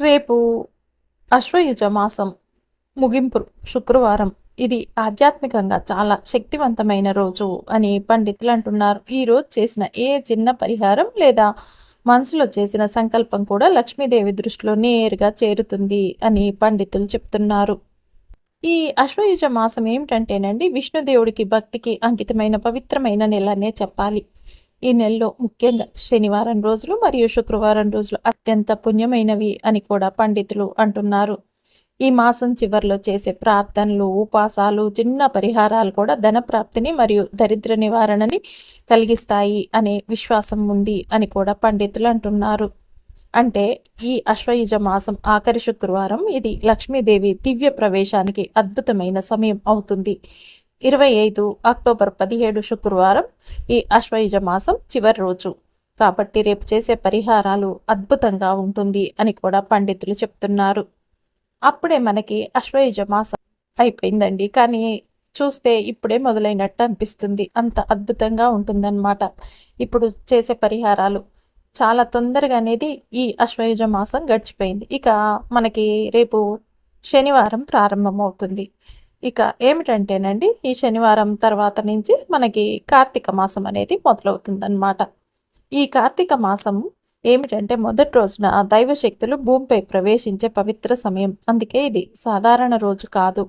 రేపు అశ్వయుజ మాసం ముగింపు శుక్రవారం. ఇది ఆధ్యాత్మికంగా చాలా శక్తివంతమైన రోజు అని పండితులు అంటున్నారు. ఈ రోజు చేసిన ఏ చిన్న పరిహారం లేదా మనసులో చేసిన సంకల్పం కూడా లక్ష్మీదేవి దృష్టిలో నేరుగా చేరుతుంది అని పండితులు చెప్తున్నారు. ఈ అశ్వయుజ మాసం ఏమిటంటేనండి విష్ణుదేవుడికి భక్తికి అంకితమైన పవిత్రమైన నెలనే చెప్పాలి. ఈ నెలలో ముఖ్యంగా శనివారం రోజులు మరియు శుక్రవారం రోజులు అత్యంత పుణ్యమైనవి అని కూడా పండితులు అంటున్నారు. ఈ మాసం చివరిలో చేసే ప్రార్థనలు ఉపాసాలు చిన్న పరిహారాలు కూడా ధన ప్రాప్తిని మరియు దరిద్ర నివారణని కలిగిస్తాయి అనే విశ్వాసం ఉంది అని కూడా పండితులు అంటున్నారు. అంటే ఈ అశ్వయుజ మాసం ఆఖరి శుక్రవారం ఇది లక్ష్మీదేవి దివ్య ప్రవేశానికి అద్భుతమైన సమయం అవుతుంది. ఇరవై ఐదు అక్టోబర్ పదిహేడు శుక్రవారం ఈ అశ్వయుజ మాసం చివరి రోజు. కాబట్టి రేపు చేసే పరిహారాలు అద్భుతంగా ఉంటుంది అని కూడా పండితులు చెప్తున్నారు. అప్పుడే మనకి అశ్వయుజ మాసం అయిపోయిందండి. కానీ చూస్తే ఇప్పుడే మొదలైనట్టు అనిపిస్తుంది. అంత అద్భుతంగా ఉంటుందన్నమాట. ఇప్పుడు చేసే పరిహారాలు చాలా తొందరగా అనేది ఈ అశ్వయుజ మాసం గడిచిపోయింది. ఇక మనకి రేపు శనివారం ప్రారంభమవుతుంది. ఇక ఏమిటంటేనండి ఈ శనివారం తర్వాత నుంచి మనకి కార్తీక మాసం అనేది మొదలవుతుందన్నమాట. ఈ కార్తీక మాసం ఏమిటంటే మొదటి రోజున దైవశక్తులు భూమిపై ప్రవేశించే పవిత్ర సమయం. అందుకే ఇది సాధారణ రోజు కాదు.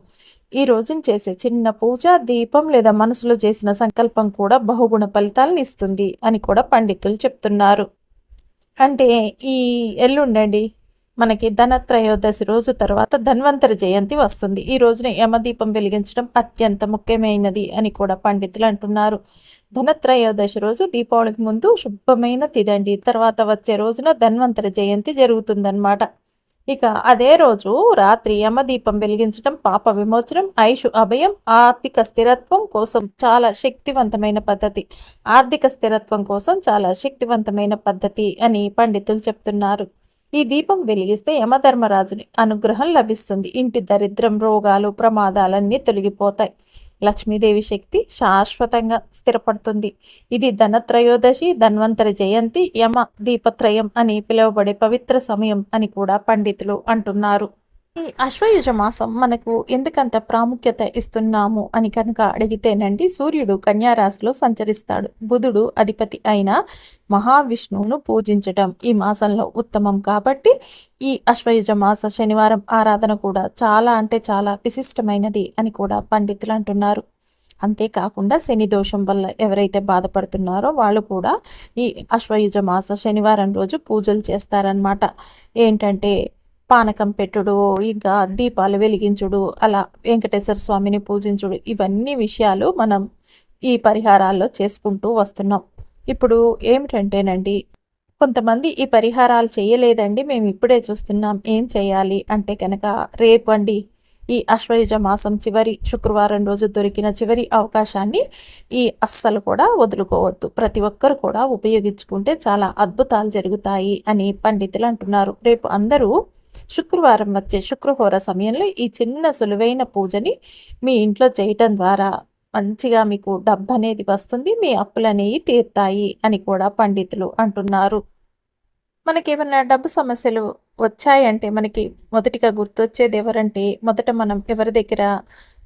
ఈ రోజున చేసే చిన్న పూజ దీపం లేదా మనసులో చేసిన సంకల్పం కూడా బహుగుణ ఫలితాలను ఇస్తుంది అని కూడా పండితులు చెప్తున్నారు. అంటే ఈ ఎల్లుండండి మనకి ధనత్రయోదశి రోజు తర్వాత ధన్వంతరి జయంతి వస్తుంది. ఈ రోజున యమదీపం వెలిగించడం అత్యంత ముఖ్యమైనది అని కూడా పండితులు అంటున్నారు. ధనత్రయోదశి రోజు దీపావళికి ముందు శుభమైన తిదండి తర్వాత వచ్చే రోజున ధన్వంతరి జయంతి జరుగుతుందన్నమాట. ఇక అదే రోజు రాత్రి యమదీపం వెలిగించడం పాప విమోచనం ఐషు అభయం ఆర్థిక స్థిరత్వం కోసం చాలా శక్తివంతమైన పద్ధతి. ఆర్థిక స్థిరత్వం కోసం చాలా శక్తివంతమైన పద్ధతి అని పండితులు చెప్తున్నారు. ఈ దీపం వెలిగిస్తే యమధర్మరాజుని అనుగ్రహం లభిస్తుంది. ఇంటి దరిద్రం రోగాలు ప్రమాదాలన్నీ తొలగిపోతాయి. లక్ష్మీదేవి శక్తి శాశ్వతంగా స్థిరపడుతుంది. ఇది ధనత్రయోదశి ధన్వంతరి జయంతి యమ దీపత్రయం అని పిలువబడే పవిత్ర సమయం అని కూడా పండితులు అంటున్నారు. ఈ అశ్వయుజ మాసం మనకు ఎందుకంత ప్రాముఖ్యత ఇస్తున్నాము అని కనుక అడిగితేనండి సూర్యుడు కన్యారాశిలో సంచరిస్తాడు. బుధుడు అధిపతి అయిన మహావిష్ణువును పూజించటం ఈ మాసంలో ఉత్తమం కాబట్టి ఈ అశ్వయుజ మాస శనివారం ఆరాధన కూడా చాలా అంటే చాలా విశిష్టమైనది అని కూడా పండితులు అంటున్నారు. అంతేకాకుండా శని దోషం వల్ల ఎవరైతే బాధపడుతున్నారో వాళ్ళు కూడా ఈ అశ్వయుజ మాస శనివారం రోజు పూజలు చేస్తారనమాట ఏంటంటే పానకం పెట్టుడు ఇంకా దీపాలు వెలిగించుడు అలా వెంకటేశ్వర స్వామిని పూజించుడు. ఇవన్నీ విషయాలు మనం ఈ పరిహారాల్లో చేసుకుంటూ వస్తున్నాం. ఇప్పుడు ఏమిటంటేనండి కొంతమంది ఈ పరిహారాలు చేయలేదండి మేము ఇప్పుడే చూస్తున్నాం ఏం చేయాలి అంటే కనుక రేపు అండి ఈ అశ్వయుజ మాసం చివరి శుక్రవారం రోజు దొరికిన చివరి అవకాశాన్ని ఈ అస్సలు కూడా వదులుకోవద్దు. ప్రతి ఒక్కరు కూడా ఉపయోగించుకుంటే చాలా అద్భుతాలు జరుగుతాయి అని పండితులు అంటున్నారు. రేపు అందరూ శుక్రవారం వచ్చే శుక్రహోర సమయంలో ఈ చిన్న సులువైన పూజని మీ ఇంట్లో చేయటం ద్వారా మంచిగా మీకు డబ్బు అనేది వస్తుంది మీ అప్పులు అనేవి తీరుతాయి అని కూడా పండితులు అంటున్నారు. మనకేమైనా డబ్బు సమస్యలు వచ్చాయంటే మనకి మొదటిగా గుర్తొచ్చేది ఎవరంటే మొదట మనం ఎవరి దగ్గర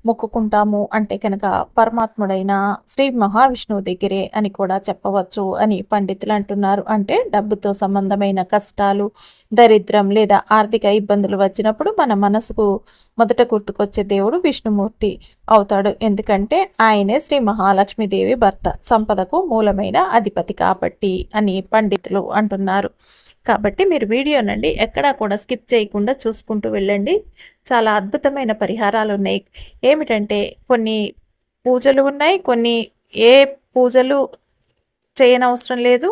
మొక్కుకుంటాము అంటే కనుక పరమాత్ముడైన శ్రీ మహావిష్ణువు దగ్గరే అని కూడా చెప్పవచ్చు అని పండితులు అంటున్నారు. అంటే డబ్బుతో సంబంధమైన కష్టాలు దరిద్రం లేదా ఆర్థిక ఇబ్బందులు వచ్చినప్పుడు మన మనసుకు మొదట గుర్తుకొచ్చే దేవుడు విష్ణుమూర్తి అవుతాడు. ఎందుకంటే ఆయనే శ్రీ మహాలక్ష్మీదేవి భర్త సంపదకు మూలమైన అధిపతి కాబట్టి అని పండితులు అంటున్నారు. కాబట్టి మీరు వీడియోనండి ఎక్కడా కూడా స్కిప్ చేయకుండా చూసుకుంటూ వెళ్ళండి. చాలా అద్భుతమైన పరిహారాలు ఉన్నాయి. ఏమిటంటే కొన్ని పూజలు ఉన్నాయి కొన్ని ఏ పూజలు చేయనవసరం లేదు.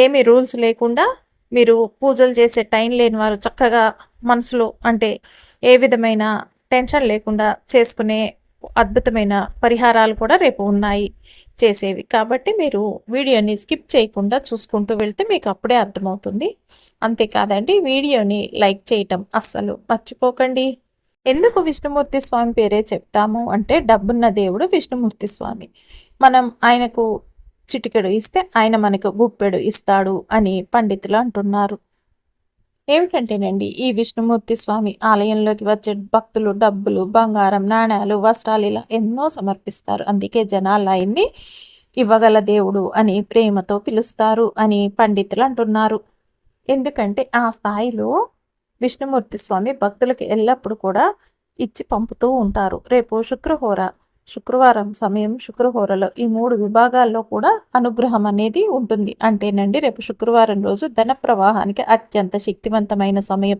ఏమి రూల్స్ లేకుండా మీరు పూజలు చేసే టైం లేని వారు చక్కగా మనసులో అంటే ఏ విధమైన టెన్షన్ లేకుండా చేసుకునే అద్భుతమైన పరిహారాలు కూడా రేపు ఉన్నాయి. చేసేవి. కాబట్టి మీరు వీడియోని స్కిప్ చేయకుండా చూసుకుంటూ వెళ్తే మీకు అప్పుడే అర్థమవుతుంది. అంతేకాదండి వీడియోని లైక్ చేయటం అస్సలు మర్చిపోకండి. ఎందుకు విష్ణుమూర్తి స్వామి పేరే చెప్తాము అంటే డబ్బున్న దేవుడు విష్ణుమూర్తి స్వామి. మనం ఆయనకు చిటికెడు ఇస్తే ఆయన మనకు గుప్పెడు ఇస్తాడు అని పండితులు అంటున్నారు. ఏమిటంటేనండి ఈ విష్ణుమూర్తి స్వామి ఆలయంలోకి వచ్చే భక్తులు డబ్బులు బంగారం నాణ్యాలు వస్త్రాలు ఇలా ఎన్నో సమర్పిస్తారు. అందుకే జనాలు ఆయన్ని ఇవ్వగల దేవుడు అని ప్రేమతో పిలుస్తారు అని పండితులు అంటున్నారు. ఎందుకంటే ఆ స్థాయిలో విష్ణుమూర్తి స్వామి భక్తులకు ఎల్లప్పుడూ కూడా ఇచ్చి పంపుతూ ఉంటారు. రేపు శుక్రహోర శుక్రవారం సమయం శుక్రహోరలో ఈ మూడు విభాగాల్లో కూడా అనుగ్రహం అనేది ఉంటుంది. అంటేనండి రేపు శుక్రవారం రోజు ధన ప్రవాహానికి అత్యంత శక్తివంతమైన సమయం.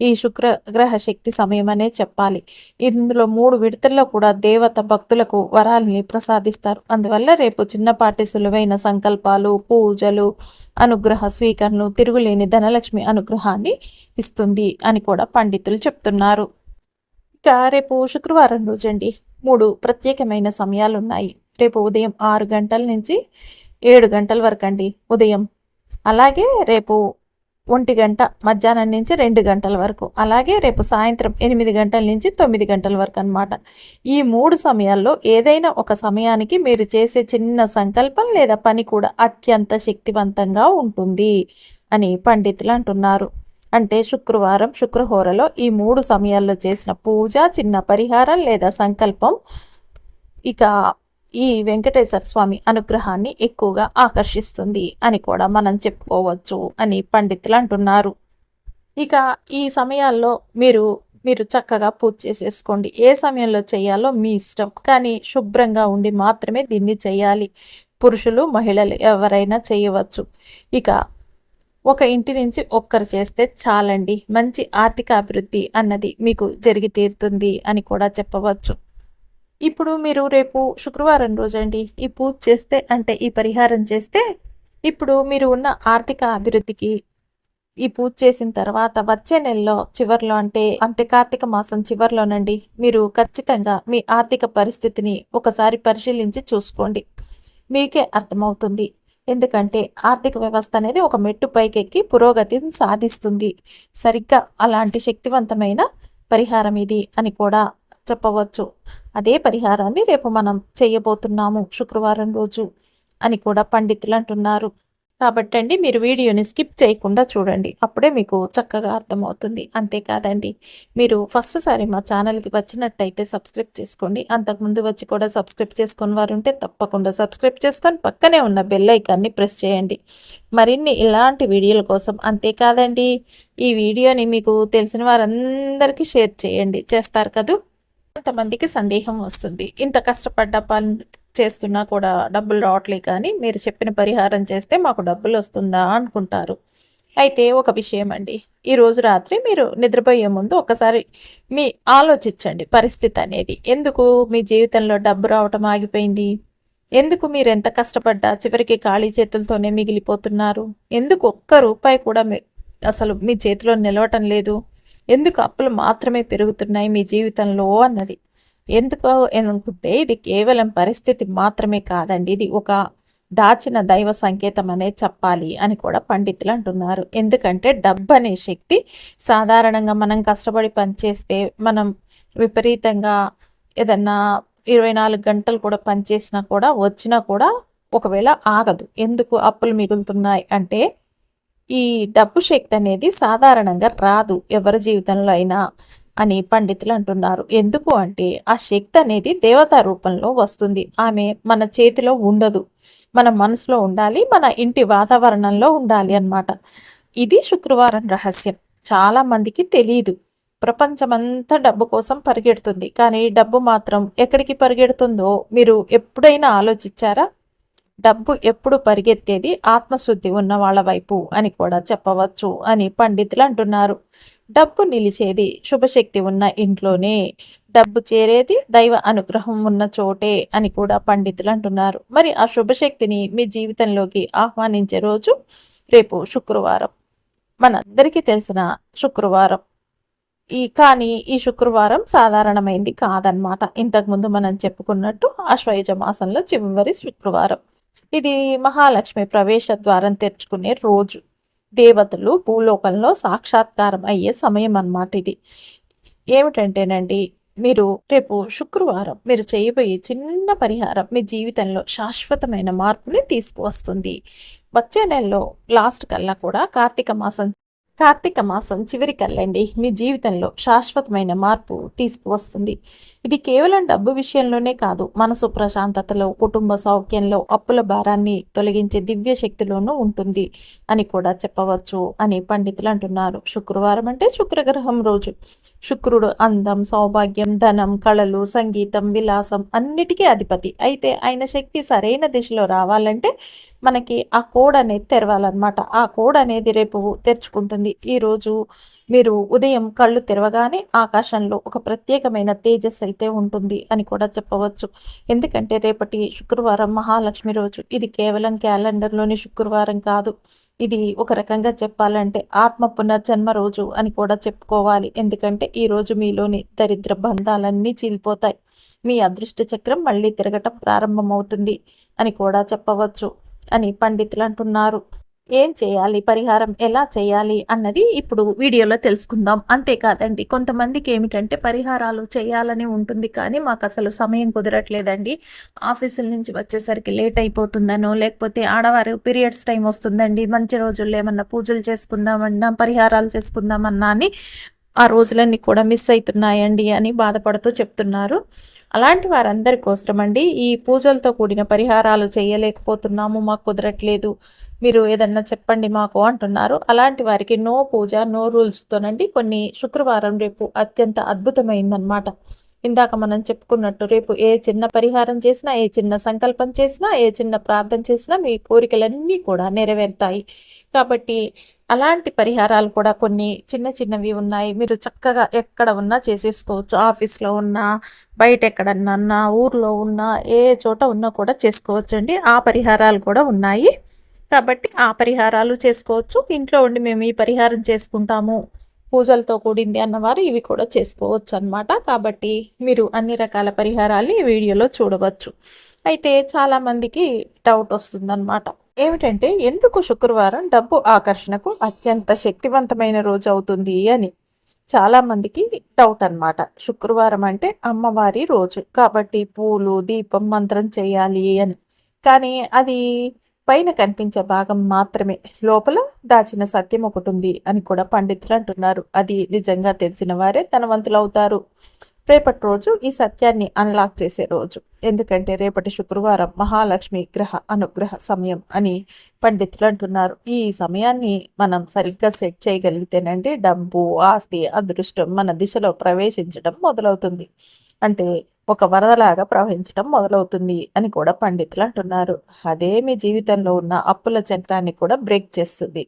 ఈ శుక్రగ్రహ శక్తి సమయం అనే చెప్పాలి. ఇందులో మూడు విడతల్లో కూడా దేవత భక్తులకు వరాల్ని ప్రసాదిస్తారు. అందువల్ల రేపు చిన్నపాటి సులువైన సంకల్పాలు పూజలు అనుగ్రహ స్వీకరణలు తిరుగులేని ధనలక్ష్మి అనుగ్రహాన్ని ఇస్తుంది అని కూడా పండితులు చెప్తున్నారు. ఇక రేపు శుక్రవారం రోజండి. మూడు ప్రత్యేకమైన సమయాలు ఉన్నాయి రేపు ఉదయం ఆరు గంటల నుంచి ఏడు గంటల వరకు అండి ఉదయం. అలాగే రేపు ఒంటి గంట మధ్యాహ్నం నుంచి రెండు గంటల వరకు. అలాగే రేపు సాయంత్రం ఎనిమిది గంటల నుంచి తొమ్మిది గంటల వరకు అనమాట ఈ మూడు సమయాల్లో ఏదైనా ఒక సమయానికి మీరు చేసే చిన్న సంకల్పం లేదా పని కూడా అత్యంత శక్తివంతంగా ఉంటుంది అని పండితులు అంటున్నారు. అంటే శుక్రవారం శుక్రహోరలో ఈ మూడు సమయాల్లో చేసిన పూజ చిన్న పరిహారం లేదా సంకల్పం. ఇక ఈ వెంకటేశ్వర స్వామి అనుగ్రహాన్ని ఎక్కువగా ఆకర్షిస్తుంది అని కూడా మనం చెప్పుకోవచ్చు అని పండితులు అంటున్నారు. ఇక ఈ సమయాల్లో మీరు మీరు చక్కగా పూజ చేసేసుకోండి. ఏ సమయంలో చేయాలో మీ ఇష్టం. కానీ శుభ్రంగా ఉండి మాత్రమే దీన్ని చేయాలి. పురుషులు మహిళలు ఎవరైనా చేయవచ్చు. ఇక ఒక ఇంటి నుంచి ఒక్కరు చేస్తే చాలండి. మంచి ఆర్థిక అభివృద్ధి అన్నది మీకు జరిగి తీరుతుంది అని కూడా చెప్పవచ్చు. ఇప్పుడు మీరు రేపు శుక్రవారం రోజండి. ఈ పూజ చేస్తే అంటే ఈ పరిహారం చేస్తే ఇప్పుడు మీరు ఉన్న ఆర్థిక అభివృద్ధికి ఈ పూజ చేసిన తర్వాత వచ్చే నెలలో చివరిలో అంటే అంటే కార్తీక మాసం చివరిలోనండి. మీరు ఖచ్చితంగా మీ ఆర్థిక పరిస్థితిని ఒకసారి పరిశీలించి చూసుకోండి. మీకే అర్థమవుతుంది. ఎందుకంటే ఆర్థిక వ్యవస్థ అనేది ఒక మెట్టు పైకెక్కి పురోగతిని సాధిస్తుంది. సరిగ్గా అలాంటి శక్తివంతమైన పరిహారం ఇది అని కూడా చెప్పవచ్చు. అదే పరిహారాన్ని రేపు మనం చేయబోతున్నాము శుక్రవారం రోజు అని కూడా పండితులు అంటున్నారు. కాబట్టి అండి మీరు వీడియోని స్కిప్ చేయకుండా చూడండి. అప్పుడే మీకు చక్కగా అర్థమవుతుంది. అంతేకాదండి మీరు ఫస్ట్ సారి మా ఛానల్కి వచ్చినట్టయితే సబ్స్క్రైబ్ చేసుకోండి. అంతకుముందు వచ్చి కూడా సబ్స్క్రైబ్ చేసుకుని వారు ఉంటే తప్పకుండా సబ్స్క్రైబ్ చేసుకొని పక్కనే ఉన్న బెల్ ఐకాన్ని ప్రెస్ చేయండి. మరిన్ని ఇలాంటి వీడియోల కోసం అంతేకాదండి ఈ వీడియోని మీకు తెలిసిన వారందరికీ షేర్ చేయండి. చేస్తారు కదూ? కొంతమందికి సందేహం వస్తుంది. ఇంత కష్టపడ్డ పని చేస్తున్నా కూడా డబ్బులు రావట్లే కానీ మీరు చెప్పిన పరిహారం చేస్తే మాకు డబ్బులు వస్తుందా అనుకుంటారు. అయితే ఒక విషయం అండి. ఈరోజు రాత్రి మీరు నిద్రపోయే ముందు ఒకసారి మీ ఆలోచించండి పరిస్థితి అనేది. ఎందుకు మీ జీవితంలో డబ్బు రావటం ఆగిపోయింది? ఎందుకు మీరు ఎంత కష్టపడ్డా చివరికి ఖాళీ చేతులతోనే మిగిలిపోతున్నారు? ఎందుకు ఒక్క రూపాయి కూడా అసలు మీ చేతిలో నిలవటం లేదు? ఎందుకు అప్పులు మాత్రమే పెరుగుతున్నాయి మీ జీవితంలో అన్నది. ఎందుకో అనుకుంటే ఇది కేవలం పరిస్థితి మాత్రమే కాదండి. ఇది ఒక దాచిన దైవ సంకేతం అనే చెప్పాలి అని కూడా పండితులు అంటున్నారు. ఎందుకంటే డబ్బు అనే శక్తి సాధారణంగా మనం కష్టపడి పనిచేస్తే మనం విపరీతంగా ఏదన్నా ఇరవై నాలుగు గంటలు కూడా పనిచేసినా కూడా వచ్చినా కూడా ఒకవేళ ఆగదు. ఎందుకు అప్పులు మిగులుతున్నాయి అంటే ఈ డబ్బు శక్తి అనేది సాధారణంగా రాదు. ఎవరి జీవితంలో అయినా అని పండితులు అంటున్నారు. ఎందుకు అంటే ఆ శక్తి అనేది దేవతా రూపంలో వస్తుంది. ఆమె మన చేతిలో ఉండదు. మన మనసులో ఉండాలి మన ఇంటి వాతావరణంలో ఉండాలి అన్నమాట. ఇది శుక్రవారం రహస్యం. చాలా మందికి తెలియదు ప్రపంచమంతా డబ్బు కోసం పరిగెడుతుంది. కానీ డబ్బు మాత్రం ఎక్కడికి పరిగెడుతుందో మీరు ఎప్పుడైనా ఆలోచించారా? డబ్బు ఎప్పుడు పరిగెత్తేది ఆత్మశుద్ధి ఉన్న వాళ్ళ వైపు అని కూడా చెప్పవచ్చు అని పండితులు అంటున్నారు. డబ్బు నిలిచేది శుభశక్తి ఉన్న ఇంట్లోనే. డబ్బు చేరేది దైవ అనుగ్రహం ఉన్న చోటే అని కూడా పండితులు అంటున్నారు. మరి ఆ శుభశక్తిని మీ జీవితంలోకి ఆహ్వానించే రోజు రేపు శుక్రవారం. మనందరికీ తెలిసిన శుక్రవారం. ఈ కానీ ఈ శుక్రవారం సాధారణమైంది కాదనమాట ఇంతకుముందు మనం చెప్పుకున్నట్టు అశ్వయుజ మాసంలో చివరి శుక్రవారం. ఇది మహాలక్ష్మి ప్రవేశ ద్వారం తెరుచుకునే రోజు. దేవతలు భూలోకంలో సాక్షాత్కారం అయ్యే సమయం అన్నమాట ఇది. ఏమిటంటేనండి మీరు రేపు శుక్రవారం మీరు చేయబోయే చిన్న పరిహారం మీ జీవితంలో శాశ్వతమైన మార్పుని తీసుకువస్తుంది. వచ్చే నెలలో లాస్ట్ కల్లా కూడా కార్తీక మాసం కార్తీక మాసం చివరి కల్లండి మీ జీవితంలో శాశ్వతమైన మార్పు తీసుకువస్తుంది. ఇది కేవలం డబ్బు విషయంలోనే కాదు మనసు ప్రశాంతతలో కుటుంబ సౌఖ్యంలో అప్పుల భారాన్ని తొలగించే దివ్య శక్తిలోనూ ఉంటుంది అని కూడా చెప్పవచ్చు అని పండితులు అంటున్నారు. శుక్రవారం అంటే శుక్రగ్రహం రోజు. శుక్రుడు అందం సౌభాగ్యం ధనం కళలు సంగీతం విలాసం అన్నిటికీ అధిపతి. అయితే ఆయన శక్తి సరైన దిశలో రావాలంటే మనకి ఆ కోడ్ అనేది తెరవాలన్నమాట. ఆ కోడ్ అనేది రేపు తెరుచుకుంటుంది. ఈరోజు మీరు ఉదయం కళ్ళు తెరవగానే ఆకాశంలో ఒక ప్రత్యేకమైన తేజస్ అయితే ఉంటుంది అని కూడా చెప్పవచ్చు. ఎందుకంటే రేపటి శుక్రవారం మహాలక్ష్మి రోజు. ఇది కేవలం క్యాలెండర్లోని శుక్రవారం కాదు. ఇది ఒక రకంగా చెప్పాలంటే ఆత్మ పునర్జన్మ రోజు అని కూడా చెప్పుకోవాలి. ఎందుకంటే ఈ రోజు మీలోని దరిద్ర బంధాలన్నీ చీలిపోతాయి. మీ అదృష్ట చక్రం మళ్ళీ తిరగటం ప్రారంభమవుతుంది అని కూడా చెప్పవచ్చు అని పండితులు అంటున్నారు. ఏం చేయాలి? పరిహారం ఎలా చేయాలి? అన్నది ఇప్పుడు వీడియోలో తెలుసుకుందాం. అంతేకాదండి కొంతమందికి ఏమిటంటే పరిహారాలు చేయాలని ఉంటుంది కానీ మాకు అసలు సమయం కుదరట్లేదండి. ఆఫీసుల నుంచి వచ్చేసరికి లేట్ అయిపోతుందనో లేకపోతే ఆడవారు పీరియడ్స్ టైం వస్తుందండి. మంచి రోజుల్లో ఏమన్నా పూజలు చేసుకుందామన్నా పరిహారాలు చేసుకుందామన్నా అని ఆ రోజులన్నీ కూడా మిస్ అవుతున్నాయండి అని బాధపడుతూ చెప్తున్నారు. అలాంటి వారందరి కోసం అండి ఈ పూజలతో కూడిన పరిహారాలు చేయలేకపోతున్నాము మాకు కుదరట్లేదు మీరు ఏదన్నా చెప్పండి మాకు అంటున్నారు. అలాంటి వారికి నో పూజ నో రూల్స్తోనండి కొన్ని శుక్రవారం రేపు అత్యంత అద్భుతమైందనమాట ఇందాక మనం చెప్పుకున్నట్టు రేపు ఏ చిన్న పరిహారం చేసినా ఏ చిన్న సంకల్పం చేసినా ఏ చిన్న ప్రార్థన చేసినా మీ కోరికలన్నీ కూడా నెరవేరుతాయి. కాబట్టి అలాంటి పరిహారాలు కూడా కొన్ని చిన్న చిన్నవి ఉన్నాయి. మీరు చక్కగా ఎక్కడ ఉన్నా చేసేసుకోవచ్చు. ఆఫీస్లో ఉన్నా బయట ఎక్కడన్నా ఊర్లో ఉన్నా ఏ చోట ఉన్నా కూడా చేసుకోవచ్చు అండి ఆ పరిహారాలు కూడా ఉన్నాయి. కాబట్టి ఆ పరిహారాలు చేసుకోవచ్చు. ఇంట్లో ఉండి మేము ఈ పరిహారం చేసుకుంటాము. పూజలతో కూడింది అన్నవారు ఇవి కూడా చేసుకోవచ్చు అనమాట కాబట్టి మీరు అన్ని రకాల పరిహారాలు ఈ వీడియోలో చూడవచ్చు. అయితే చాలామందికి డౌట్ వస్తుందన్నమాట. ఏమిటంటే ఎందుకు శుక్రవారం డబ్బు ఆకర్షణకు అత్యంత శక్తివంతమైన రోజు అవుతుంది అని చాలామందికి డౌట్ అనమాట శుక్రవారం అంటే అమ్మవారి రోజు. కాబట్టి పూలు దీపం మంత్రం చేయాలి అని. కానీ అది పైన కనిపించే భాగం మాత్రమే. లోపల దాచిన సత్యం ఒకటి ఉంది అని కూడా పండితులు అంటున్నారు. అది నిజంగా తెలిసిన వారే ధనవంతులు అవుతారు. రేపటి రోజు ఈ సత్యాన్ని అన్లాక్ చేసే రోజు. ఎందుకంటే రేపటి శుక్రవారం మహాలక్ష్మి గ్రహ అనుగ్రహ సమయం అని పండితులు అంటున్నారు. ఈ సమయాన్ని మనం సరిగ్గా సెట్ చేయగలిగితేనండి డబ్బు ఆస్తి అదృష్టం మన దిశలో ప్రవేశించడం మొదలవుతుంది. అంటే ఒక వరదలాగా ప్రవహించడం మొదలవుతుంది అని కూడా పండితులు అంటున్నారు. అదే మీ జీవితంలో ఉన్న అప్పుల చక్రాన్ని కూడా బ్రేక్ చేస్తుంది.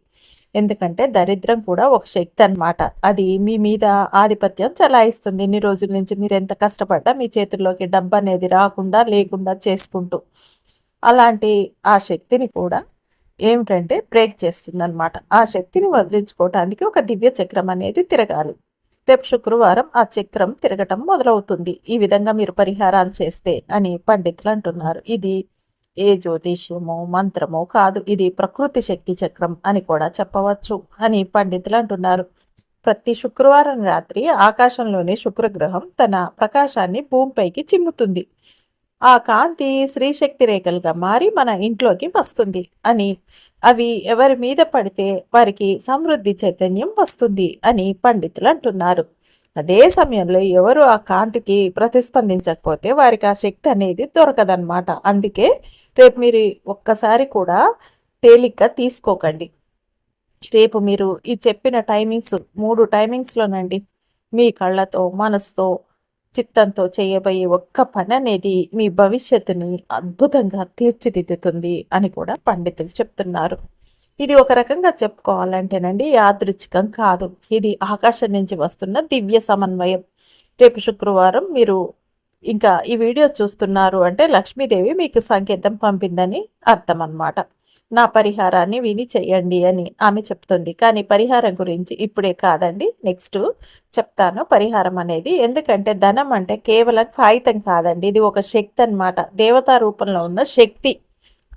ఎందుకంటే దరిద్రం కూడా ఒక శక్తి అనమాట అది మీ మీద ఆధిపత్యం చలాయిస్తుంది. ఇన్ని రోజుల నుంచి మీరు ఎంత కష్టపడ్డా మీ చేతుల్లోకి డబ్బు అనేది రాకుండా లేకుండా చేసుకుంటూ. అలాంటి ఆ శక్తిని కూడా ఏమిటంటే బ్రేక్ చేస్తుంది అనమాట ఆ శక్తిని వదిలించుకోవటానికి ఒక దివ్య చక్రం అనేది తిరగాలి. రేపు శుక్రవారం ఆ చక్రం తిరగటం మొదలవుతుంది. ఈ విధంగా మీరు పరిహారాలు చేస్తే అని పండితులు అంటున్నారు. ఇది ఏ జ్యోతిష్యమో మంత్రమో కాదు. ఇది ప్రకృతి శక్తి చక్రం అని కూడా చెప్పవచ్చు అని పండితులు అంటున్నారు. ప్రతి శుక్రవారం రాత్రి ఆకాశంలోని శుక్రగ్రహం తన ప్రకాశాన్ని భూమిపైకి చిమ్ముతుంది. ఆ కాంతి శ్రీశక్తి రేఖలుగా మారి మన ఇంట్లోకి వస్తుంది అని అవి ఎవరి మీద పడితే వారికి సమృద్ధి చైతన్యం వస్తుంది అని పండితులు అంటున్నారు. అదే సమయంలో ఎవరు ఆ కాంతికి ప్రతిస్పందించకపోతే వారికి ఆ శక్తి అనేది దొరకదనమాట అందుకే రేపు మీరు ఒక్కసారి కూడా తేలిగ్గా తీసుకోకండి. రేపు మీరు ఈ చెప్పిన టైమింగ్స్ మూడు టైమింగ్స్లోనండి మీ కళ్ళతో మనసుతో చిత్తంతో చేయబోయే ఒక్క పని అనేది మీ భవిష్యత్తుని అద్భుతంగా తీర్చిదిద్దుతుంది అని కూడా పండితులు చెప్తున్నారు. ఇది ఒక రకంగా చెప్పుకోవాలంటేనండి యాదృచ్ఛికం కాదు. ఇది ఆకాశం నుంచి వస్తున్న దివ్య సమన్వయం. రేపు శుక్రవారం మీరు ఇంకా ఈ వీడియో చూస్తున్నారు అంటే లక్ష్మీదేవి మీకు సంకేతం పంపిందని అర్థం అన్నమాట నా పరిహారాన్ని విని చెయ్యండి అని ఆమె చెప్తుంది. కానీ పరిహారం గురించి ఇప్పుడే కాదండి. నెక్స్ట్ చెప్తాను. పరిహారం అనేది ఎందుకంటే ధనం అంటే కేవలం కాగితం కాదండి. ఇది ఒక శక్తి అనమాట దేవతా రూపంలో ఉన్న శక్తి.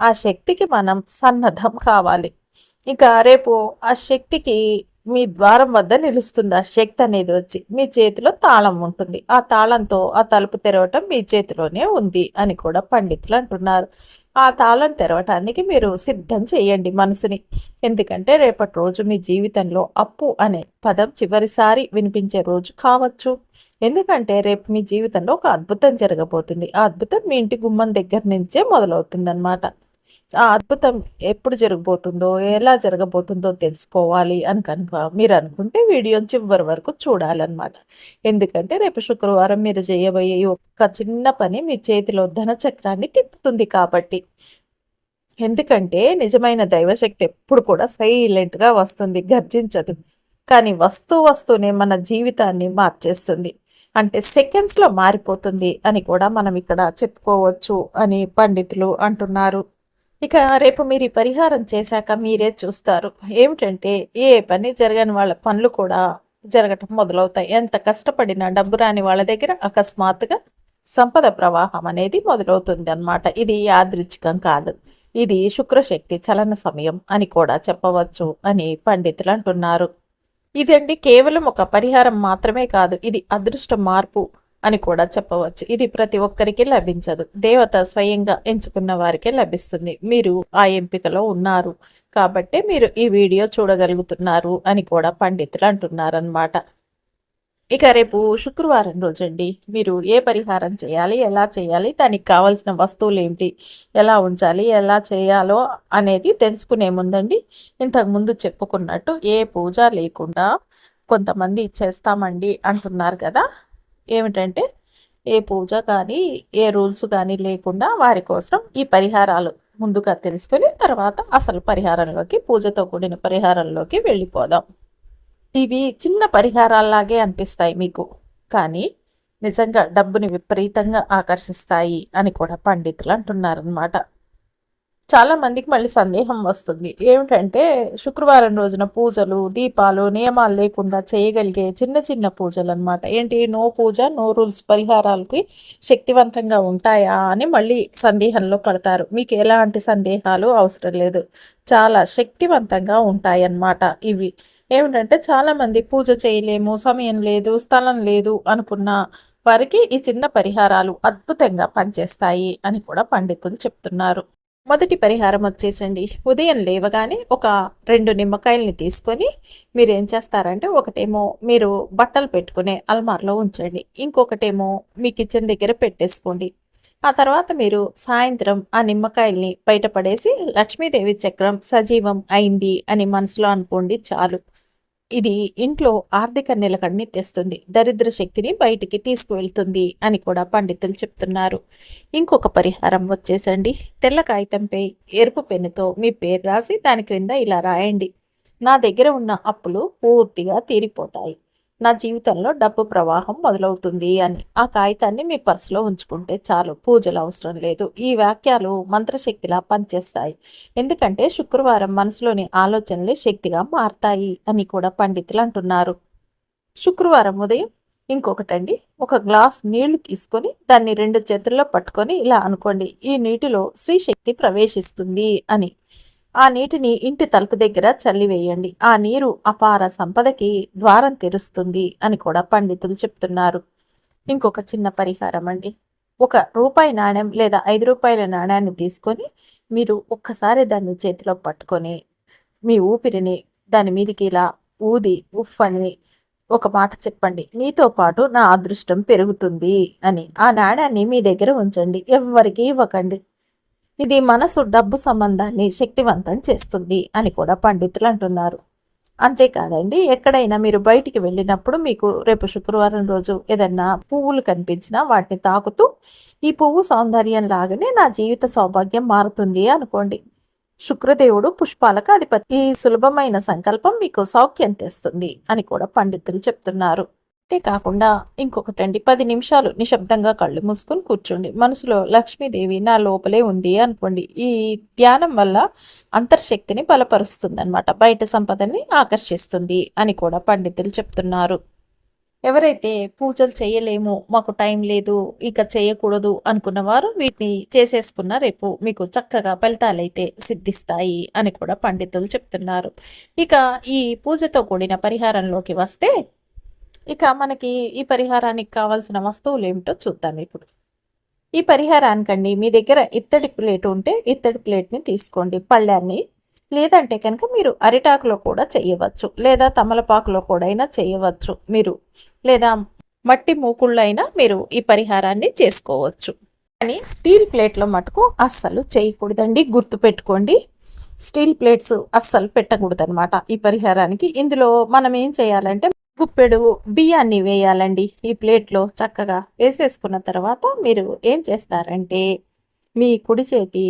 ఆ శక్తికి మనం సన్నద్ధం కావాలి. ఇక రేపు ఆ శక్తికి మీ ద్వారం వద్ద నిలుస్తుంది. ఆ శక్తి అనేది వచ్చి మీ చేతిలో తాళం ఉంటుంది. ఆ తాళంతో ఆ తలుపు తెరవటం మీ చేతిలోనే ఉంది అని కూడా పండితులు అంటున్నారు. ఆ తాళం తెరవటానికి మీరు సిద్ధం చేయండి మనసుని. ఎందుకంటే రేపటి రోజు మీ జీవితంలో అప్పు అనే పదం చివరిసారి వినిపించే రోజు కావచ్చు. ఎందుకంటే రేపు మీ జీవితంలో ఒక అద్భుతం జరగబోతుంది. ఆ అద్భుతం మీ ఇంటి గుమ్మం దగ్గర నుంచే మొదలవుతుంది అనమాట ఆ అద్భుతం ఎప్పుడు జరగబోతుందో ఎలా జరగబోతుందో తెలుసుకోవాలి అని కనుక మీరు అనుకుంటే వీడియో చివరి వరకు చూడాలన్నమాట. ఎందుకంటే రేపు శుక్రవారం మీరు చేయబోయే ఒక్క చిన్న పని మీ చేతిలో ధన చక్రాన్ని తిప్పుతుంది కాబట్టి. ఎందుకంటే నిజమైన దైవశక్తి ఎప్పుడు కూడా సైలెంట్గా వస్తుంది గర్జించదు. కానీ వస్తూ వస్తూనే మన జీవితాన్ని మార్చేస్తుంది. అంటే సెకండ్స్లో మారిపోతుంది అని కూడా మనం ఇక్కడ చెప్పుకోవచ్చు అని పండితులు అంటున్నారు. ఇక రేపు మీరు ఈ పరిహారం చేశాక మీరే చూస్తారు. ఏమిటంటే ఏ పని జరగని వాళ్ళ పనులు కూడా జరగటం మొదలవుతాయి. ఎంత కష్టపడినా డబ్బు రాని వాళ్ళ దగ్గర అకస్మాత్తుగా సంపద ప్రవాహం అనేది మొదలవుతుంది అనమాట ఇది యాదృచ్ఛికం కాదు. ఇది శుక్రశక్తి చలన సమయం అని కూడా చెప్పవచ్చు అని పండితులు అంటున్నారు. ఇదండి కేవలం ఒక పరిహారం మాత్రమే కాదు ఇది అదృష్ట మార్పు. అని కూడా చెప్పవచ్చు. ఇది ప్రతి ఒక్కరికి లభించదు. దేవత స్వయంగా ఎంచుకున్న వారికే లభిస్తుంది. మీరు ఆ ఎంపికలో ఉన్నారు. కాబట్టి మీరు ఈ వీడియో చూడగలుగుతున్నారు అని కూడా పండితులు అంటున్నారనమాట ఇక రేపు శుక్రవారం రోజండి. మీరు ఏ పరిహారం చేయాలి ఎలా చేయాలి దానికి కావాల్సిన వస్తువులు ఏంటి ఎలా ఉంచాలి ఎలా చేయాలో అనేది తెలుసుకునే ముందండి. ఇంతకుముందు చెప్పుకున్నట్టు ఏ పూజ లేకుండా కొంతమంది చేస్తామండి అంటున్నారు కదా. ఏమిటంటే ఏ పూజ కానీ ఏ రూల్స్ కానీ లేకుండా వారి కోసం ఈ పరిహారాలు ముందుగా తెలుసుకొని తర్వాత అసలు పరిహారంలోకి పూజతో కూడిన పరిహారంలోకి వెళ్ళిపోదాం. ఇవి చిన్న పరిహారాల్లాగే అనిపిస్తాయి మీకు. కానీ నిజంగా డబ్బుని విపరీతంగా ఆకర్షిస్తాయి అని కూడా పండితులు అంటున్నారనమాట చాలా మందికి మళ్ళీ సందేహం వస్తుంది. ఏమిటంటే శుక్రవారం రోజున పూజలు దీపాలు నియమాలు లేకుండా చేయగలిగే చిన్న చిన్న పూజలు అనమాట ఏంటి? నో పూజ నో రూల్స్ పరిహారాలకి శక్తివంతంగా ఉంటాయా అని మళ్ళీ సందేహంలో పడతారు. మీకు ఎలాంటి సందేహాలు అవసరం లేదు. చాలా శక్తివంతంగా ఉంటాయన్నమాట ఇవి. ఏమిటంటే చాలామంది పూజ చేయలేము సమయం లేదు స్థలం లేదు అనుకున్న వారికి ఈ చిన్న పరిహారాలు అద్భుతంగా పనిచేస్తాయి అని కూడా పండితులు చెప్తున్నారు. మొదటి పరిహారం వచ్చేసండి. ఉదయం లేవగానే ఒక రెండు నిమ్మకాయల్ని తీసుకొని మీరు ఏం చేస్తారంటే ఒకటేమో మీరు బట్టలు పెట్టుకునే అల్మార్లో ఉంచండి. ఇంకొకటేమో మీ కిచెన్ దగ్గర పెట్టేసుకోండి. ఆ తర్వాత మీరు సాయంత్రం ఆ నిమ్మకాయల్ని బయటపడేసి లక్ష్మీదేవి చక్రం సజీవం అయింది అని మనసులో అనుకోండి చాలు. ఇది ఇంట్లో ఆర్థిక నిలకడని తెస్తుంది దరిద్ర శక్తిని బయటికి తీసుకువెళ్తుంది అని కూడా పండితులు చెప్తున్నారు. ఇంకొక పరిహారం వచ్చేసండి. తెల్ల కాగితంపై ఎరుపు పెన్నుతో మీ పేరు రాసి దాని క్రింద ఇలా రాయండి. నా దగ్గర ఉన్న అప్పులు పూర్తిగా తీరిపోతాయి. నా జీవితంలో డబ్బు ప్రవాహం మొదలవుతుంది అని. ఆ కాగితాన్ని మీ పర్సులో ఉంచుకుంటే చాలు. పూజలు అవసరం లేదు. ఈ వాక్యాలు మంత్రశక్తిలా పనిచేస్తాయి. ఎందుకంటే శుక్రవారం మనసులోని ఆలోచనలే శక్తిగా మారతాయి అని కూడా పండితులు అంటున్నారు. శుక్రవారం ఉదయం ఇంకొకటండి. ఒక గ్లాస్ నీళ్ళు తీసుకొని దాన్ని రెండు చేతుల్లో పట్టుకొని ఇలా అనుకోండి. ఈ నీటిలో శ్రీశక్తి ప్రవేశిస్తుంది అని. ఆ నీటిని ఇంటి తలుపు దగ్గర చల్లివేయండి. ఆ నీరు అపార సంపదకి ద్వారం తెరుస్తుంది అని కూడా పండితులు చెప్తున్నారు. ఇంకొక చిన్న పరిహారం అండి. ఒక రూపాయి నాణ్యం లేదా ఐదు రూపాయల నాణ్యాన్ని తీసుకొని మీరు ఒక్కసారి దాన్ని చేతిలో పట్టుకొని మీ ఊపిరిని దాని మీదకి ఇలా ఊది ఉఫ్ అని ఒక మాట చెప్పండి. నీతో పాటు నా అదృష్టం పెరుగుతుంది అని. ఆ నాణ్యాన్ని మీ దగ్గర ఉంచండి. ఎవ్వరికీ ఇవ్వకండి. ఇది మనసు డబ్బు సంబంధాన్ని శక్తివంతం చేస్తుంది అని కూడా పండితులు అంటున్నారు. అంతేకాదండి ఎక్కడైనా మీరు బయటికి వెళ్ళినప్పుడు మీకు రేపు శుక్రవారం రోజు ఏదన్నా పువ్వులు కనిపించినా వాటిని తాకుతూ ఈ పువ్వు సౌందర్యం లాగానే నా జీవిత సౌభాగ్యం మారుతుంది అనుకోండి. శుక్రదేవుడు పుష్పాలకు అధిపతి. ఈ సులభమైన సంకల్పం మీకు సౌఖ్యం తెస్తుంది అని కూడా పండితులు చెప్తున్నారు. అంతేకాకుండా ఇంకొకటండి పది నిమిషాలు నిశ్శబ్దంగా కళ్ళు మూసుకొని కూర్చోండి. మనసులో లక్ష్మీదేవి నా లోపలే ఉంది అనుకోండి. ఈ ధ్యానం వల్ల అంతర్శక్తిని బలపరుస్తుంది అనమాట బయట సంపదని ఆకర్షిస్తుంది అని కూడా పండితులు చెప్తున్నారు. ఎవరైతే పూజలు చేయలేము మాకు టైం లేదు ఇక చేయకూడదు అనుకున్న వారు వీటిని చేసేసుకున్న రేపు మీకు చక్కగా ఫలితాలైతే సిద్ధిస్తాయి అని కూడా పండితులు చెప్తున్నారు. ఇక ఈ పూజతో కూడిన పరిహారంలోకి వస్తే ఇక మనకి ఈ పరిహారానికి కావాల్సిన వస్తువులు ఏమిటో చూద్దాం ఇప్పుడు. ఈ పరిహారానికండి మీ దగ్గర ఇత్తడి ప్లేట్ ఉంటే ఇత్తడి ప్లేట్ని తీసుకోండి. పళ్ళాన్ని లేదంటే కనుక మీరు అరిటాకులో కూడా చేయవచ్చు లేదా తమలపాకులో కూడా అయినా చేయవచ్చు మీరు లేదా మట్టి మూకుళ్ళైనా మీరు ఈ పరిహారాన్ని చేసుకోవచ్చు. కానీ స్టీల్ ప్లేట్లో మటుకు అస్సలు చేయకూడదండి గుర్తు పెట్టుకోండి. స్టీల్ ప్లేట్స్ అస్సలు పెట్టకూడదు అనమాట ఈ పరిహారానికి. ఇందులో మనం ఏం చేయాలంటే గుప్పెడు బియ్యాన్ని వేయాలండి. ఈ ప్లేట్లో చక్కగా వేసేసుకున్న తర్వాత మీరు ఏం చేస్తారంటే మీ కుడి చేతి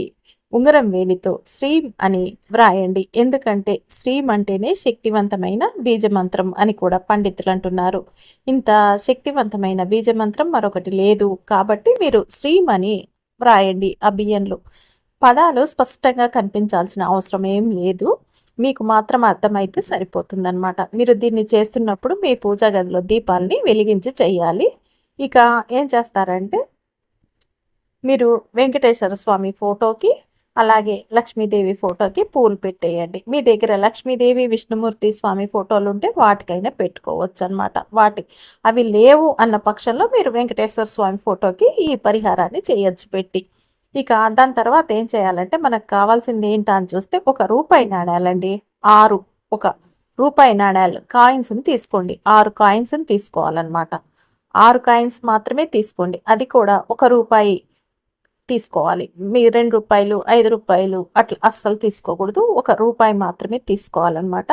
ఉంగరం వేలితో శ్రీం అని వ్రాయండి. ఎందుకంటే శ్రీం అంటేనే శక్తివంతమైన బీజమంత్రం అని కూడా పండితులు అంటున్నారు. ఇంత శక్తివంతమైన బీజమంత్రం మరొకటి లేదు. కాబట్టి మీరు శ్రీం అని వ్రాయండి ఆ బియ్యంలో. పదాలు స్పష్టంగా కనిపించాల్సిన అవసరం ఏం లేదు. మీకు మాత్రం అర్థమైతే సరిపోతుందనమాట మీరు దీన్ని చేస్తున్నప్పుడు మీ పూజా గదిలో దీపాలని వెలిగించి చేయాలి. ఇక ఏం చేస్తారంటే మీరు వెంకటేశ్వర స్వామి ఫోటోకి అలాగే లక్ష్మీదేవి ఫోటోకి పూలు పెట్టేయండి. మీ దగ్గర లక్ష్మీదేవి విష్ణుమూర్తి స్వామి ఫోటోలు ఉంటే వాటికైనా పెట్టుకోవచ్చు అనమాట వాటి అవి లేవు అన్న పక్షంలో మీరు వెంకటేశ్వర స్వామి ఫోటోకి ఈ పరిహారాన్ని చేయొచ్చు పెట్టి. ఇక దాని తర్వాత ఏం చేయాలంటే మనకు కావాల్సింది ఏంటా అని చూస్తే ఒక రూపాయి నాణ్యాలండి ఆరు ఒక రూపాయి నాణ్యాలు కాయిన్స్ని తీసుకోండి. ఆరు కాయిన్స్ని తీసుకోవాలన్నమాట. ఆరు కాయిన్స్ మాత్రమే తీసుకోండి. అది కూడా ఒక రూపాయి తీసుకోవాలి. మీ రెండు రూపాయలు ఐదు రూపాయలు అట్లా అస్సలు తీసుకోకూడదు. ఒక రూపాయి మాత్రమే తీసుకోవాలన్నమాట.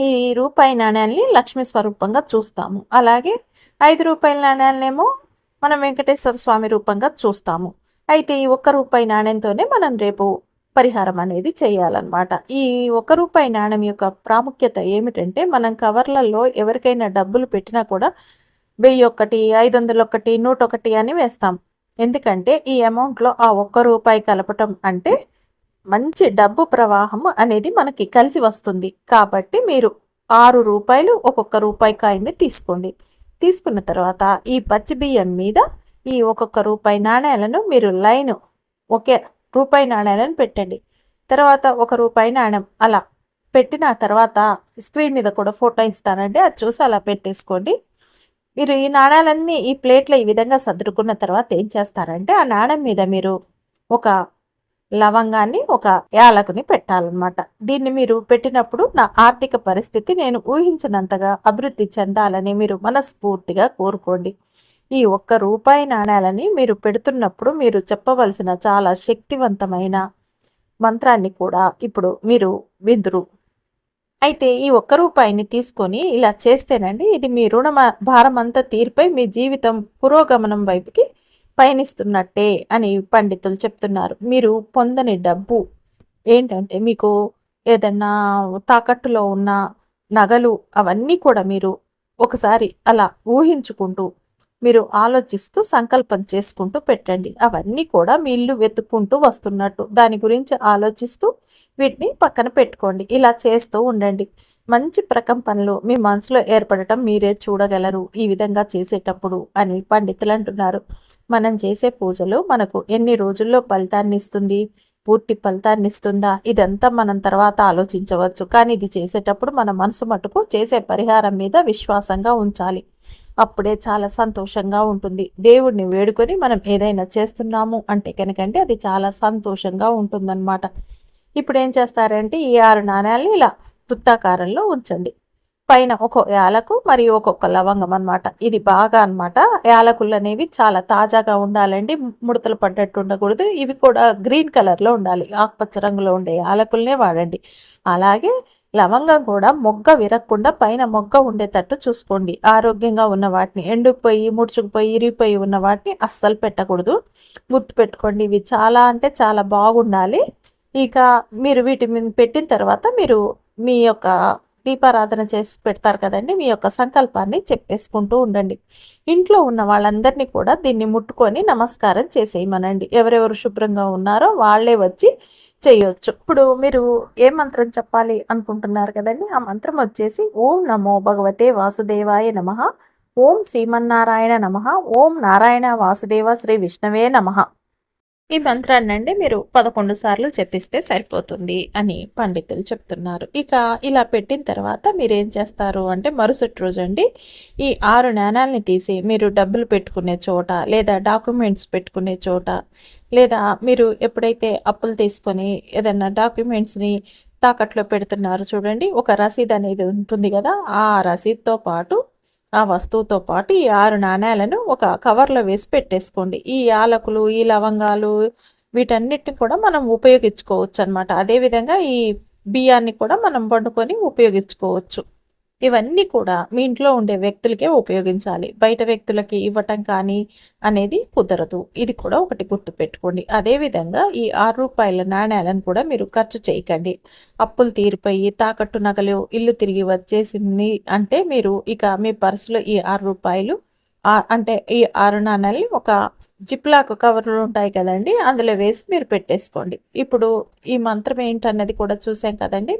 ఈ రూపాయి నాణ్యాల్ని లక్ష్మీ స్వరూపంగా చూస్తాము. అలాగే ఐదు రూపాయల నాణ్యాలనేమో మనం వెంకటేశ్వర స్వామి రూపంగా చూస్తాము. అయితే ఈ ఒక్క రూపాయి నాణ్యంతోనే మనం రేపు పరిహారం అనేది చేయాలన్నమాట. ఈ ఒక రూపాయి నాణ్యం యొక్క ప్రాముఖ్యత ఏమిటంటే మనం కవర్లలో ఎవరికైనా డబ్బులు పెట్టినా కూడా వెయ్యి ఒకటి ఐదు వందల ఒకటి నూట ఒకటి అని వేస్తాం. ఎందుకంటే ఈ అమౌంట్లో ఆ ఒక్క రూపాయి కలపటం అంటే మంచి డబ్బు ప్రవాహం అనేది మనకి కలిసి వస్తుంది. కాబట్టి మీరు ఆరు రూపాయలు ఒక్కొక్క రూపాయి కాయిన్ని తీసుకోండి. తీసుకున్న తర్వాత ఈ పచ్చి బియ్యం మీద ఈ ఒక్కొక్క రూపాయి నాణ్యాలను మీరు లైన్ ఒకే రూపాయి నాణ్యాలను పెట్టండి. తర్వాత ఒక రూపాయి నాణ్యం అలా పెట్టిన తర్వాత స్క్రీన్ మీద కూడా ఫోటో ఇస్తానండి. అది చూసి అలా పెట్టేసుకోండి. మీరు ఈ నాణాలన్నీ ఈ ప్లేట్లో ఈ విధంగా సర్దుకున్న తర్వాత ఏం చేస్తారంటే ఆ నాణ్యం మీద మీరు ఒక లవంగాన్ని ఒక యాలకుని పెట్టాలన్నమాట. దీన్ని మీరు పెట్టినప్పుడు నా ఆర్థిక పరిస్థితి నేను ఊహించినంతగా అభివృద్ధి చెందాలని మీరు మనస్ఫూర్తిగా కోరుకోండి. ఈ ఒక్క రూపాయి నాణ్యాలని మీరు పెడుతున్నప్పుడు మీరు చెప్పవలసిన చాలా శక్తివంతమైన మంత్రాన్ని కూడా ఇప్పుడు మీరు విందురు. అయితే ఈ ఒక్క రూపాయిని తీసుకొని ఇలా చేస్తేనండి ఇది మీ రుణ భారమంతా అంతా తీరిపై మీ జీవితం పురోగమనం వైపుకి పయనిస్తున్నట్టే అని పండితులు చెప్తున్నారు. మీరు పొందని డబ్బు ఏంటంటే మీకు ఏదన్నా తాకట్టులో ఉన్న నగలు అవన్నీ కూడా మీరు ఒకసారి అలా ఊహించుకుంటూ మీరు ఆలోచిస్తూ సంకల్పం చేసుకుంటూ పెట్టండి. అవన్నీ కూడా మీ ఇల్లు వెతుక్కుంటూ వస్తున్నట్టు. దాని గురించి ఆలోచిస్తూ వీటిని పక్కన పెట్టుకోండి. ఇలా చేస్తూ ఉండండి. మంచి ప్రకంపనలు మీ మనసులో ఏర్పడటం మీరే చూడగలరు ఈ విధంగా చేసేటప్పుడు అని పండితులు అంటున్నారు. మనం చేసే పూజలు మనకు ఎన్ని రోజుల్లో ఫలితాన్ని ఇస్తుంది? పూర్తి ఫలితాన్ని ఇస్తుందా? ఇదంతా మనం తర్వాత ఆలోచించవచ్చు. కానీ ఇది చేసేటప్పుడు మన మనసు మటుకు చేసే పరిహారం మీద విశ్వాసంగా ఉంచాలి. అప్పుడే చాలా సంతోషంగా ఉంటుంది. దేవుడిని వేడుకొని మనం ఏదైనా చేస్తున్నాము అంటే కనుకంటే అది చాలా సంతోషంగా ఉంటుందన్నమాట. ఇప్పుడు ఏం చేస్తారంటే ఈ ఆరు నాణ్యాలు ఇలా వృత్తాకారంలో ఉంచండి. పైన ఒక యాలకు మరియు ఒక్కొక్క లవంగం అనమాట ఇది బాగా అనమాట యాలకులు అనేవి చాలా తాజాగా ఉండాలండి. ముడతలు పడ్డట్టు ఉండకూడదు. ఇవి కూడా గ్రీన్ కలర్లో ఉండాలి. ఆకుపచ్చ రంగులో ఉండే యాలకులనే వాడండి. అలాగే లవంగం కూడా మొగ్గ విరగకుండా పైన మొగ్గ ఉండేటట్టు చూసుకోండి. ఆరోగ్యంగా ఉన్న వాటిని ఎండుకుపోయి ముడుచుకుపోయి ఇరిగిపోయి ఉన్న వాటిని అస్సలు పెట్టకూడదు. గుర్తుపెట్టుకోండి ఇవి చాలా అంటే చాలా బాగుండాలి. ఇక మీరు వీటి పెట్టిన తర్వాత మీరు మీ యొక్క దీపారాధన చేసి పెడతారు కదండి మీ యొక్క సంకల్పాన్ని చెప్పేసుకుంటూ ఉండండి. ఇంట్లో ఉన్న వాళ్ళందరినీ కూడా దీన్ని ముట్టుకొని నమస్కారం చేసేయమనండి. ఎవరెవరు శుభ్రంగా ఉన్నారో వాళ్ళే వచ్చి చేయొచ్చు. ఇప్పుడు మీరు ఏ మంత్రం చెప్పాలి అనుకుంటున్నారు కదండి? ఆ మంత్రం వచ్చేసి ఓం నమో భగవతే వాసుదేవాయ నమ ఓం శ్రీమన్నారాయణ నమ ఓం నారాయణ వాసుదేవ శ్రీ విష్ణవే నమ. ఈ మంత్రాన్ని అండి మీరు పదకొండు సార్లు చెప్పిస్తే సరిపోతుంది అని పండితులు చెప్తున్నారు. ఇక ఇలా పెట్టిన తర్వాత మీరు ఏం చేస్తారు అంటే మరుసటి రోజు అండి ఈ ఆరు నాణాలని తీసి మీరు డబ్బులు పెట్టుకునే చోట లేదా డాక్యుమెంట్స్ పెట్టుకునే చోట లేదా మీరు ఎప్పుడైతే అప్పులు తీసుకొని ఏదైనా డాక్యుమెంట్స్ని తాకట్లో పెడుతున్నారు చూడండి ఒక రసీద్ అనేది ఉంటుంది కదా ఆ రసీద్తో పాటు ఆ వస్తువుతో పాటు ఈ ఆరు నాణ్యాలను ఒక కవర్లో వేసి పెట్టేసుకోండి. ఈ యాలకులు ఈ లవంగాలు వీటన్నిటిని కూడా మనం ఉపయోగించుకోవచ్చు అనమాట అదేవిధంగా ఈ బియ్యాన్ని కూడా మనం వండుకొని ఉపయోగించుకోవచ్చు. ఇవన్నీ కూడా మీ ఇంట్లో ఉండే వ్యక్తులకే ఉపయోగించాలి. బయట వ్యక్తులకి ఇవ్వటం కానీ అనేది కుదరదు. ఇది కూడా ఒకటి గుర్తుపెట్టుకోండి. అదేవిధంగా ఈ ఆరు రూపాయల నాణ్యాలను కూడా మీరు ఖర్చు చేయకండి. అప్పులు తీరిపోయి తాకట్టు నగలు ఇల్లు తిరిగి వచ్చేసింది అంటే మీరు ఇక మీ పర్సులో ఈ ఆరు రూపాయలు అంటే ఈ ఆరు నాణ్యాలని ఒక జిప్లాక్ కవర్లు ఉంటాయి కదండి అందులో వేసి మీరు పెట్టేసుకోండి. ఇప్పుడు ఈ మంత్రం ఏంటన్నది కూడా చూసాం కదండి.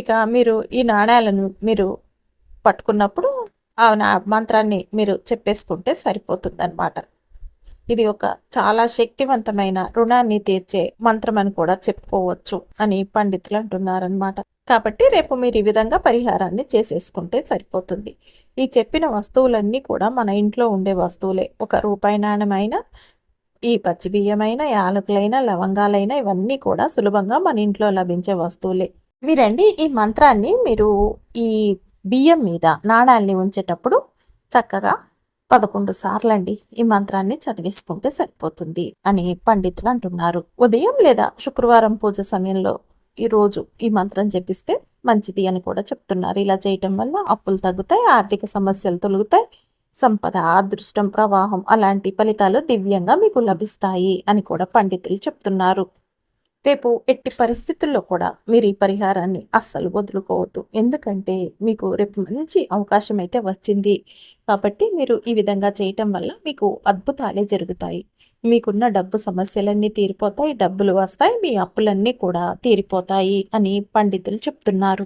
ఇక మీరు ఈ నాణ్యాలను మీరు పట్టుకున్నప్పుడు ఆ మంత్రాన్ని మీరు చెప్పేసుకుంటే సరిపోతుందన్నమాట. ఇది ఒక చాలా శక్తివంతమైన రుణాన్ని తీర్చే మంత్రం అని కూడా చెప్పుకోవచ్చు అని పండితులు అంటున్నారనమాట కాబట్టి రేపు మీరు ఈ విధంగా పరిహారాన్ని చేసేసుకుంటే సరిపోతుంది. ఈ చెప్పిన వస్తువులన్నీ కూడా మన ఇంట్లో ఉండే వస్తువులే. ఒక రూపాయి నాణ్యమైన ఈ పచ్చి బియ్యమైన యాలకులైన లవంగాలైన ఇవన్నీ కూడా సులభంగా మన ఇంట్లో లభించే వస్తువులే. మీరండి ఈ మంత్రాన్ని మీరు ఈ బియ్యం మీద నాణాల్ని ఉంచేటప్పుడు చక్కగా పదకొండు సార్లు అండి ఈ మంత్రాన్ని చదివేసుకుంటే సరిపోతుంది అని పండితులు అంటున్నారు. ఉదయం లేదా శుక్రవారం పూజ సమయంలో ఈ రోజు ఈ మంత్రం చెప్పిస్తే మంచిది అని కూడా చెప్తున్నారు. ఇలా చేయటం వల్ల అప్పులు తగ్గుతాయి ఆర్థిక సమస్యలు తొలుగుతాయి సంపద అదృష్టం ప్రవాహం అలాంటి ఫలితాలు దివ్యంగా మీకు లభిస్తాయి అని కూడా పండితులు చెప్తున్నారు. రేపు ఎట్టి పరిస్థితుల్లో కూడా మీరు ఈ పరిహారాన్ని అస్సలు వదులుకోవద్దు. ఎందుకంటే మీకు రేపు మంచి అవకాశం అయితే వచ్చింది. కాబట్టి మీరు ఈ విధంగా చేయటం వల్ల మీకు అద్భుతాలే జరుగుతాయి. మీకున్న డబ్బు సమస్యలన్నీ తీరిపోతాయి డబ్బులు వస్తాయి మీ అప్పులన్నీ కూడా తీరిపోతాయి అని పండితులు చెప్తున్నారు.